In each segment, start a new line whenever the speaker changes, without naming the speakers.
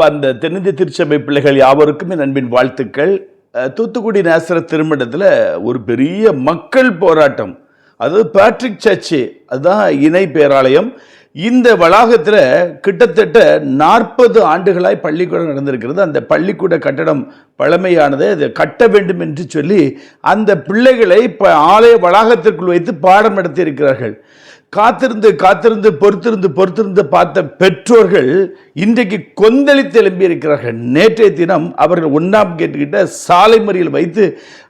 அந்த தென்னிந்திய திருச்சபை பிள்ளைகள் யாவருக்கும் என் அன்பின் வாழ்த்துக்கள் தூத்துக்குடி நேசர திருமணத்தில் ஒரு பெரிய மக்கள் போராட்டம். அதாவது பேட்ரிக் சர்ச்சு அதுதான் இணை பேராலயம். இந்த வளாகத்தில் கிட்டத்தட்ட நாற்பது ஆண்டுகளாய் பள்ளிக்கூடம் நடந்திருக்கிறது. அந்த பள்ளிக்கூட கட்டடம் பழமையானது அதை கட்ட வேண்டும் என்று சொல்லி அந்த பிள்ளைகளை ப ஆலய வளாகத்திற்குள் வைத்து பாடம் நடத்தியிருக்கிறார்கள். காத்திருந்து காத்திருந்து பொறுத்திருந்து பொறுத்திருந்து பார்த்த பெற்றோர்கள் இன்றைக்கு கொந்தளித்து எழும்பி இருக்கிறார்கள் நேற்றைய தினம் அவர்கள் ஒன்றாம் கேட்டுக்கிட்ட சாலை மறியல் வைத்து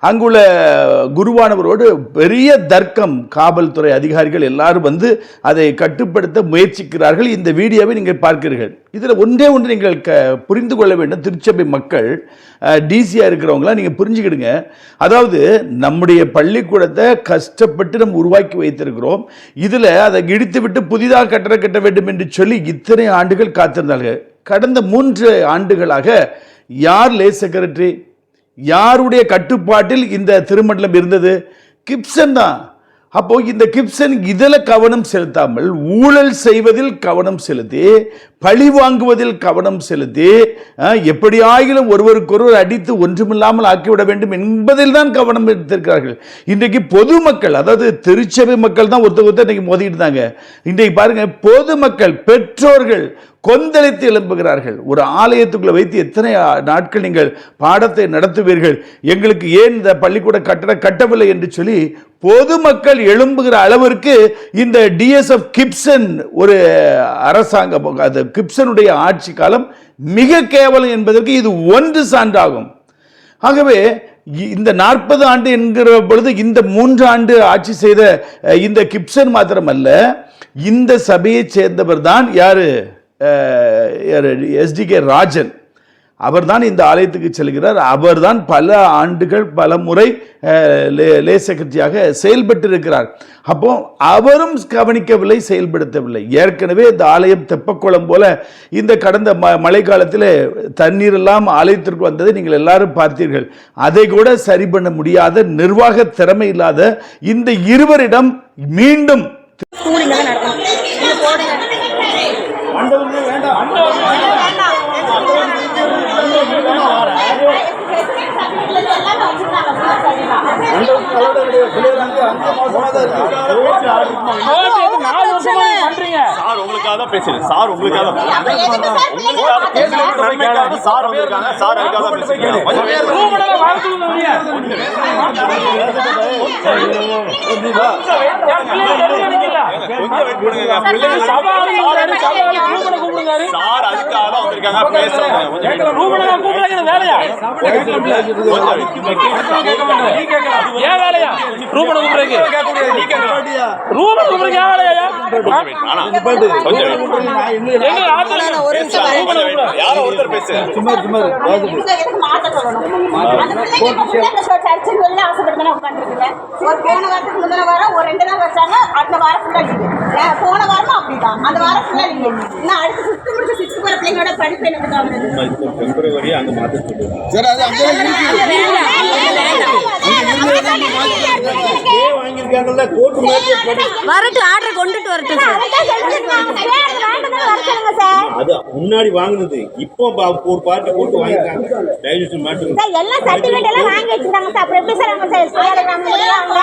அங்குள்ள குருவானவரோடு பெரிய தர்க்கம் காவல்துறை அதிகாரிகள் எல்லாரும் வந்து அதை கட்டுப்படுத்த முயற்சிக்கிறார்கள். இந்த வீடியோவை நீங்கள் பார்க்கிறீர்கள். இதில் ஒன்றே ஒன்று நீங்கள் க புரிந்து கொள்ள வேண்டும். திருச்சபை மக்கள் டிசியாக இருக்கிறவங்களாம் நீங்கள் புரிஞ்சுக்கிடுங்க. அதாவது நம்முடைய பள்ளிக்கூடத்தை கஷ்டப்பட்டு நம்ம உருவாக்கி வைத்திருக்கிறோம். இதில் அதை இடித்து விட்டு புதிதாக கட்டட கட்ட வேண்டும் என்று சொல்லி இத்தனை ஆண்டுகள் காத்திருந்தார்கள். கடந்த மூன்று ஆண்டுகளாக யார் லே செக்ரட்டரி யாருடைய கட்டுப்பாட்டில் இந்த திருமண்டலம் இருந்தது? கிப்சன் தான். அப்போ இந்த கிப்சன் இதில் கவனம் செலுத்தாமல் ஊழல் செய்வதில் கவனம் செலுத்தி பழி வாங்குவதில் கவனம் செலுத்தி அஹ், ஒருவருக்கொருவர் அடித்து ஒன்றுமில்லாமல் ஆக்கிவிட வேண்டும் என்பதில் தான் கவனம் எடுத்திருக்கிறார்கள். இன்றைக்கு பொதுமக்கள் அதாவது திருச்சபை மக்கள் தான் ஒருத்தர் ஒருத்தர் இன்னைக்கு மோதிட்டு இருந்தாங்க. இன்றைக்கு பாருங்கள் பொதுமக்கள் பெற்றோர்கள் கொந்தளித்து எழும்புகிறார்கள். ஒரு ஆலயத்துக்குள்ள வைத்து எத்தனை நாட்கள் நீங்கள் பாடத்தை நடத்துவீர்கள்? எங்களுக்கு ஏன் இந்த பள்ளிக்கூட கட்டடம் கட்டவில்லை என்று சொல்லி பொதுமக்கள் எழும்புகிற அளவிற்கு இந்த டிஎஸ்எஃப் கிப்சன் ஒரு அரசாங்கம் அது கிப்சனுடைய ஆட்சி காலம் மிக கேவலம் என்பதற்கு இது ஒன்று சான்றாகும். ஆகவே இந்த நாற்பது ஆண்டு என்கிற பொழுது இந்த மூன்று ஆண்டு ஆட்சி செய்த இந்த கிப்சன் மாத்திரமல்ல இந்த சபையைச் சேர்ந்தவர் தான் யாரு? எஸ்டிகே ராஜன். அவர்தான் இந்த ஆலயத்துக்கு செல்கிறார். அவர்தான் பல ஆண்டுகள் பல முறை லே- லே செக்ரட்டரியாக செயல்பட்டு இருக்கிறார் அப்போ அவரும் கவனிக்கவில்லை செயல்படுத்தவில்லை. ஏற்கனவே இந்த ஆலயம் தெப்பக்குளம் போல இந்த கடந்த ம மழை காலத்தில் தண்ணீர் எல்லாம் ஆலயத்திற்கு வந்ததை நீங்கள் எல்லாரும் பார்த்தீர்கள். அதை கூட சரி பண்ண முடியாத நிர்வாக திறமை இல்லாத இந்த இருவரிடம் மீண்டும்
சார் உங்களுக்காக தான் பேசுறேன் சார் உங்களுக்காக தான் சார்? அதுக்காக தான் பேசுறேன் சார் அதுக்காக தான் வந்திருக்காங்க
வேலையா? ஏன் வேலையா? ரூமனை கூப்பிடுறீங்க. ரூமனை கூப்பிடுறீங்க, ஏன் வேலையா? எங்க ஆத்துல
ஒரு
யாரோ ஒருத்தர்
மாத்த. சொல்லணும் சர்ச்சுக்கு வெளில ஆசைப்பட்டு உட்காந்துருக்குங்க ஒரு போன வாரத்துக்கு முந்தின வாரம் ஒரு ரெண்டு நாள் வச்சாங்க அடுத்த வாரம் ஃபுல்லா லீவு ஏன் அந்த வாரம் இன்னும் அடுத்து ஃபிஃப்த் முடிச்சு பிள்ளைங்களோட படிப்பு எனக்கு
அங்க வாங்கியிருக்காங்கல்ல கோர்ட்
வரட்டும் ஆர்டர் கொண்டுட்டு வரட்டும் சார்
அது முன்னாடி வாங்குனது. இப்போ பா- ஒரு பார்ட்டி போட்டு வாங்கிட்டாங்க டைஜஷன்
சார் எல்லா எல்லாம் வாங்கி வச்சிருக்காங்க சார். அப்புறம் எப்படி சார் அவங்க சார் ஸ்கேலர் வாங்க முடியும் அவங்க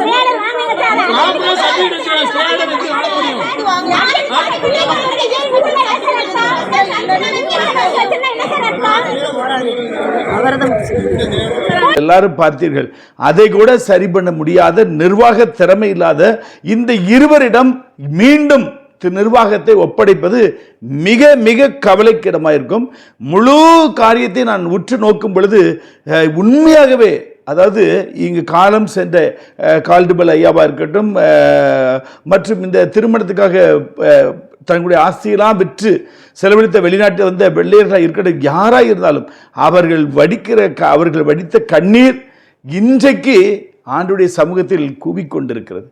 ஸ்கேலர் வாங்குங்க சார்.
மாப்பிள்ளை certificate வச்சிருக்காங்க, ஸ்கேலர் வச்சு வாழ முடியும்.
எல்லாரும் பார்த்தீர்கள். அதை கூட சரி பண்ண முடியாத நிர்வாக திறமை இல்லாத இந்த இருவரிடம் மீண்டும் நிர்வாகத்தை ஒப்படைப்பது மிக மிக கவலைக்கிடமாயிருக்கும். முழு காரியத்தை நான் உற்று நோக்கும் பொழுது உண்மையாகவே அதாவது இங்கு காலம் சென்ற கால்டுபல் ஐயாவாக இருக்கட்டும் மற்றும் இந்த திருமணத்துக்காக தங்களுடைய ஆஸ்தியெல்லாம் விற்று செலவழித்த வெளிநாட்டில் வந்த வெள்ளையர்களாக இருக்கட்டும் யாராக இருந்தாலும் அவர்கள் வடிக்கிற க- அவர்கள் வடித்த கண்ணீர் இன்றைக்கு ஆண்டுடைய சமூகத்தில் கூவிக்கொண்டிருக்கிறது.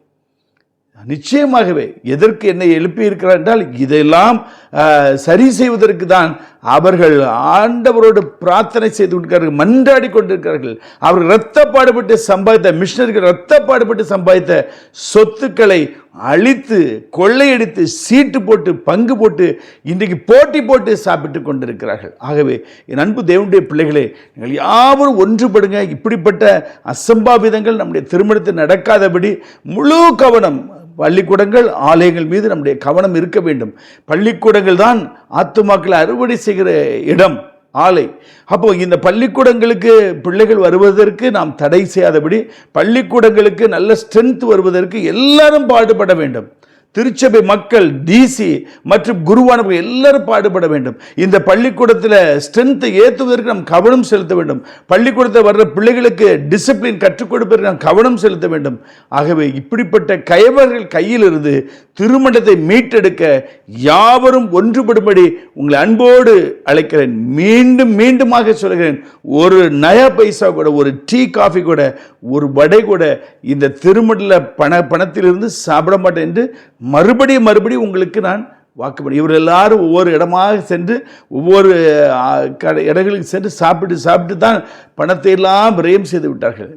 நிச்சயமாகவே எதற்கு என்னை எழுப்பியிருக்கிறார் என்றால் இதெல்லாம் சரி செய்வதற்கு தான் அவர்கள் ஆண்டவரோடு பிரார்த்தனை செய்து கொண்டிருக்கிறார்கள் மன்றாடி கொண்டிருக்கிறார்கள். அவர்கள் இரத்த பாடுபட்டு சம்பாதித்த மிஷினர்கள் இரத்த பாடுபட்டு சம்பாதித்த சொத்துக்களை அழித்து கொள்ளையடித்து சீட்டு போட்டு பங்கு போட்டு இன்றைக்கு போட்டி போட்டு சாப்பிட்டு கொண்டிருக்கிறார்கள். ஆகவே என் அன்பு தேவனுடைய பிள்ளைகளே நீங்கள் யாவரும் ஒன்றுபடுங்க. இப்படிப்பட்ட அசம்பாவிதங்கள் நம்முடைய திருமணத்தில் நடக்காதபடி முழு கவனம் பள்ளிக்கூடங்கள் ஆலயங்கள் மீது நம்முடைய கவனம் இருக்க வேண்டும். பள்ளிக்கூடங்கள் தான் ஆத்துமாக்களை அறுவடை செய்கிற இடம் ஆலை. அப்போ இந்த பள்ளிக்கூடங்களுக்கு பிள்ளைகள் வருவதற்கு நாம் தடை செய்யாதபடி பள்ளிக்கூடங்களுக்கு நல்ல ஸ்ட்ரென்த் வருவதற்கு எல்லாரும் பாடுபட வேண்டும். திருச்சபை மக்கள் டிசி மற்றும் குருவானவர்கள் எல்லாரும் பாடுபட வேண்டும். இந்த பள்ளிக்கூடத்தில் ஸ்ட்ரென்த்தை ஏற்றுவதற்கு நாம் கவனம் செலுத்த வேண்டும். பள்ளிக்கூடத்தில் வர்ற பிள்ளைகளுக்கு டிசிப்ளின் கற்றுக் கொடுப்பதற்கு நாம் கவனம் செலுத்த வேண்டும். ஆகவே இப்படிப்பட்ட கயவர்கள் கையிலிருந்து திருமணத்தை மீட்டெடுக்க யாவரும் ஒன்றுபடும்படி உங்களை அன்போடு அழைக்கிறேன். மீண்டும் மீண்டுமாக சொல்கிறேன் ஒரு நயா பைசா கூட ஒரு டீ காஃபி கூட ஒரு வடை கூட இந்த திருமணத்தில் பண பணத்திலிருந்து சாப்பிட மாட்டேன் என்று மறுபடியும் மறுபடியும் உங்களுக்கு நான் வாக்குப்படி இவர் எல்லாரும் ஒவ்வொரு இடமாக சென்று ஒவ்வொரு கடை இடங்களுக்கு சென்று சாப்பிட்டு சாப்பிட்டு தான் பணத்தை எல்லாம் விரயம் செய்து விட்டார்கள்.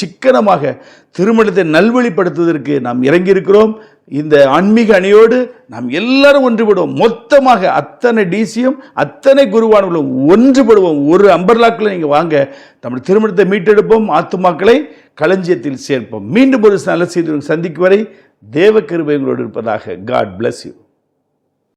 சிக்கனமாக திருமணத்தை நல்வழிப்படுத்துவதற்கு நாம் இறங்கியிருக்கிறோம். இந்த ஆன்மீக அணியோடு நாம் எல்லாரும் ஒன்றுபடுவோம். மொத்தமாக அத்தனை டிசியும் அத்தனை குருவானவர்களும் ஒன்றுபடுவோம். ஒரு அம்பர்லாக்கில் நீங்கள் வாங்க நம்ம திருமணத்தை மீட்டெடுப்போம். ஆத்துமாக்களை களஞ்சியத்தில் சேர்ப்போம். மீண்டும் ஒரு நல்ல செய்தி சந்திக்கும் வரை தேவ கிருபை உங்களோடு இருப்பதாக காட் பிளஸ் யூ